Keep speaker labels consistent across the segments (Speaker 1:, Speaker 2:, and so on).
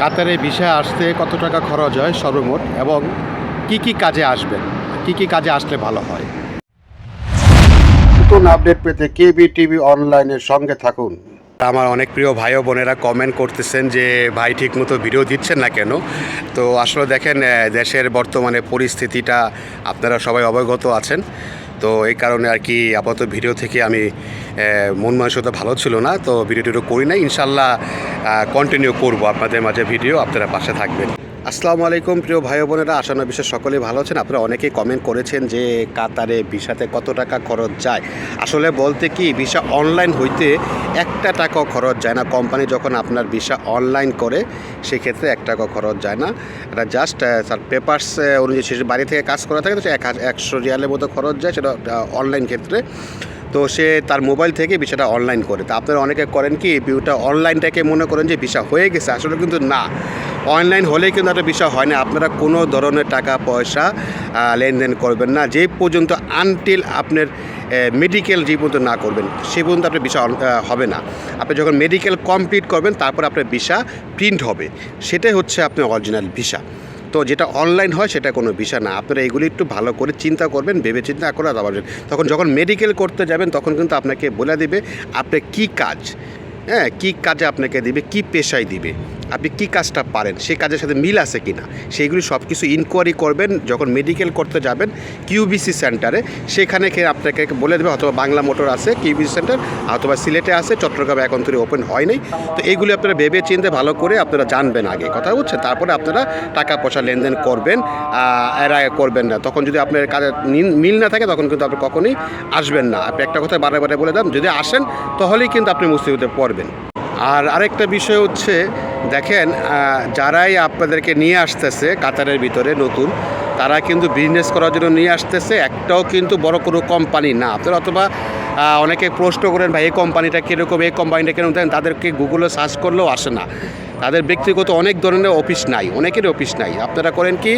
Speaker 1: কাতারে ভিসা আসতে কত টাকা খরচ হয় সর্বমোট? এবং কি কি কাজে আসবেন কি কি কাজে আসলে ভালো হয়? নতুন আপডেট পেতে কেবি টিভি অনলাইনের সঙ্গে থাকুন। আমার অনেক প্রিয় ভাই ও বোনেরা কমেন্ট করতেছেন যে ভাই ঠিকমতো ভিডিও দিচ্ছেন না কেন? তো আসলে দেখেন দেশের বর্তমানে পরিস্থিতিটা আপনারা সবাই অবগত আছেন। তো এই কারণে আর কি আপাতত ভিডিও থেকে আমি মন মন মানসিকতা ভালো ছিল না, তো ভিডিও টিডিও করি না ইনশাল্লাহ কন্টিনিউ করব আপনাদের মাঝে ভিডিও আপনারা পাশে থাকবেন। আসসালামু আলাইকুম, প্রিয় ভাই বোনেরা। আসানো বিশেষ সকলেই ভালো আছেন। আপনারা অনেকেই কমেন্ট করেছেন যে কাতারে ভিসাতে কত টাকা খরচ যায়। আসলে বলতে কি, ভিসা অনলাইন হইতে একটা টাকাও খরচ যায় না। কোম্পানি যখন আপনার ভিসা অনলাইন করে, সেক্ষেত্রে এক টাকা খরচ যায় না। এটা জাস্ট তার পেপার্স অনুযায়ী সে বাড়ি থেকে কাজ করা থাকে, তো এক একশো রিয়ালের মতো খরচ যায়, সেটা অনলাইন ক্ষেত্রে। তো সে তার মোবাইল থেকে ভিসাটা অনলাইন করে। তা আপনারা অনেকে করেন কি, ভিউটা অনলাইনটাকে মনে করেন যে ভিসা হয়ে গেছে, আসলে কিন্তু না। অনলাইন হলেই কিন্তু একটা বিষয় হয় না। আপনারা কোনো ধরনের টাকা পয়সা লেনদেন করবেন না। যে পর্যন্ত আনটিল আপনার মেডিকেল যে পর্যন্ত না করবেন সে পর্যন্ত আপনার আহ, হবে না। আপনি যখন মেডিকেল কমপ্লিট করবেন তারপর আপনার ভিসা প্রিন্ট হবে। সেটাই হচ্ছে আপনার অরিজিনাল ভিসা। তো যেটা অনলাইন হয় সেটা কোনো বিষয় না। আপনারা এগুলি একটু ভালো করে চিন্তা করবেন ভেবে চিন্তা করে যাবেন তখন যখন মেডিকেল করতে যাবেন তখন কিন্তু আপনাকে বলে দেবে আপনার কী কাজ? হ্যাঁ কী কাজে আপনাকে দিবে কী পেশায় দিবে? আপনি কী কাজটা পারেন? সেই কাজের সাথে মিল আছে কি না সেইগুলি সব কিছু ইনকোয়ারি করবেন, যখন মেডিকেল করতে যাবেন কিউবিসি সেন্টারে সেখানে খেয়ে আপনাকে বলে দেবে অথবা বাংলা মোটর আছে কিউবিসি সেন্টার অথবা সিলেটে আছে, চট্টগ্রামে এখন তৈরি ওপেন হয় নাই। তো এইগুলি আপনারা ভেবে চিনতে ভালো করে আপনারা জানবেন আগে। কথা বুঝছেন তারপরে আপনারা টাকা পয়সা লেনদেন করবেন এর করবেন না। তখন যদি আপনার কাজে মিল- মিল না থাকে, তখন কিন্তু আপনি কখনোই আসবেন না। আপনি একটা কথা বারে বারে বলে দেন, যদি আসেন, তাহলেই কিন্তু আপনি মুসিবতে পড়বেন। আর আরেকটা বিষয় হচ্ছে, দেখেন যারাই আপনাদেরকে নিয়ে আসতেছে কাতারের ভিতরে নতুন, তারা কিন্তু বিজনেস করার জন্য নিয়ে আসতেছে, একটাও কিন্তু বড় কোনো কোম্পানি না। আপনারা অথবা অনেকে প্রশ্ন করেন, ভাই, এই কোম্পানিটা কীরকম? এই কোম্পানিটা কেন দেন তাদেরকে গুগলে সার্চ করলেও আসে না। তাদের ব্যক্তিগত অনেক ধরনের অফিস নাই অনেকেরই অফিস নাই। আপনারা করেন কি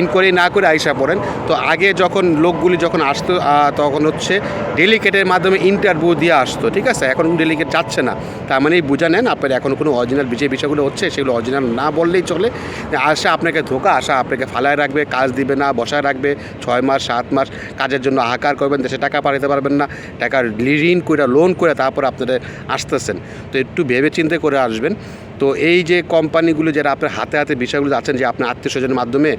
Speaker 1: ইনকোয়ারি না করে আইসা পড়েন। তো আগে যখন লোকগুলি যখন আসতো তখন হচ্ছে ডেলিকেটের মাধ্যমে ইন্টারভিউ দিয়ে আসতো, ঠিক আছে? এখন ডেলিকেট যাচ্ছে না। তার মানেই বুঝা নেন, আপনার এখন কোনো অরিজিনাল যে বিষয়গুলো হচ্ছে, সেগুলো অরিজিনাল না বললেই চলে। আসা আপনাকে ধোকা, আসা আপনাকে ফালায় রাখবে, কাজ দিবে না, বসায় রাখবে, ছয় মাস, সাত মাস কাজের জন্য হাহাকার করবেন, দেশে টাকা পাঠাতে পারবেন না টাকা ঋণ করে লোন করে তারপর আপনারা আসতেছেন। তো একটু ভেবে চিন্তে করে আসবেন। তো এই যে কোম্পানিগুলো যারা আপনার হাতে হাতে বিষয়গুলো আছেন যে আপনার আত্মীয় স্বজনের মাধ্যমে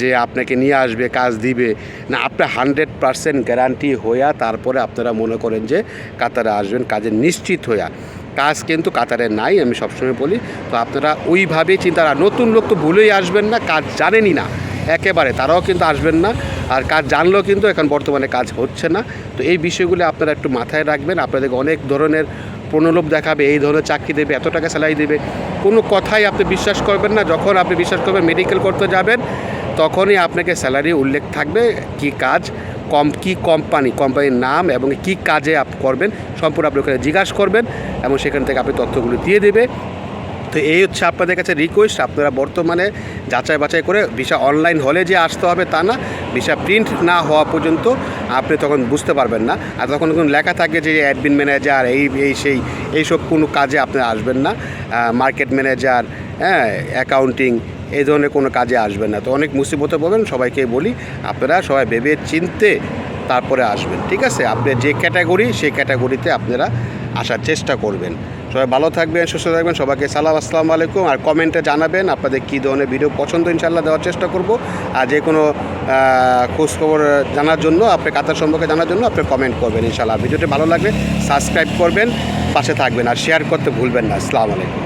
Speaker 1: যে আপনাকে নিয়ে আসবে, কাজ দিবে, না, আপনার হান্ড্রেড পারসেন্ট গ্যারান্টি হইয়া তারপরে আপনারা মনে করেন যে কাতারে আসবেন, কাজে নিশ্চিত হইয়া। কাজ কিন্তু কাতারে নাই, আমি সবসময় বলি। তো আপনারা ওইভাবেই চিন্তা নতুন লোক তো ভুলেই আসবেন না, কাজ জানেনই না। একেবারে, তারাও কিন্তু আসবেন না। আর কাজ জানলেও কিন্তু এখন বর্তমানে কাজ হচ্ছে না। তো এই বিষয়গুলো আপনারা একটু মাথায় রাখবেন। আপনাদেরকে অনেক ধরনের প্রণলোভ দেখাবে, এই ধরনের চাকরি দেবে, এত টাকা স্যালারি দেবে। কোনো কথাই আপনি বিশ্বাস করবেন না, যখন আপনি বিশ্বাস করবেন মেডিকেল করতে যাবেন, তখনই আপনাকে স্যালারি উল্লেখ থাকবে, কি কাজ, কম, কি কোম্পানি কোম্পানির নাম এবং কি কাজে আপ করবেন, সম্পূর্ণ আপনি ওখানে জিজ্ঞাসা করবেন এবং সেখান থেকে আপনি তথ্যগুলো দিয়ে দেবে। তো এই হচ্ছে আপনাদের কাছে রিকোয়েস্ট আপনারা বর্তমানে যাচাই বাছাই করে ভিসা অনলাইন হলে যে আসতে হবে তা না, ভিসা প্রিন্ট না হওয়া পর্যন্ত আপনি তখন বুঝতে পারবেন না। আর তখন কোনো লেখা থাকে যে অ্যাডমিন ম্যানেজার এই এই, সেই এইসব কোনো কাজে আপনি আসবেন না। মার্কেট ম্যানেজার হ্যাঁ অ্যাকাউন্টিং এই ধরনের কোনো কাজে আসবেন না। তো অনেক মুসিবতে বলবেন সবাইকে বলি, আপনারা সবাই ভেবে চিনতে তারপরে আসবেন, ঠিক আছে? আপনি যে ক্যাটাগরি সেই ক্যাটাগরিতে আপনারা আসার চেষ্টা করবেন। সবাই ভালো থাকবেন, সুস্থ থাকবেন, সবাইকে সালাম, আসসালামু আলাইকুম। আর কমেন্টে জানাবেন আপনাদের কী ধরনের ভিডিও পছন্দ ইনশাল্লাহ দেওয়ার চেষ্টা করব। আর যে কোনো খোঁজখবর জানার জন্য, আপনি কাতার সম্পর্কে জানার জন্য আপনি কমেন্ট করবেন ইনশাল্লাহ ভিডিওটি ভালো লাগবে সাবস্ক্রাইব করবেন, পাশে থাকবেন। আর শেয়ার করতে ভুলবেন না। আসসালামু আলাইকুম।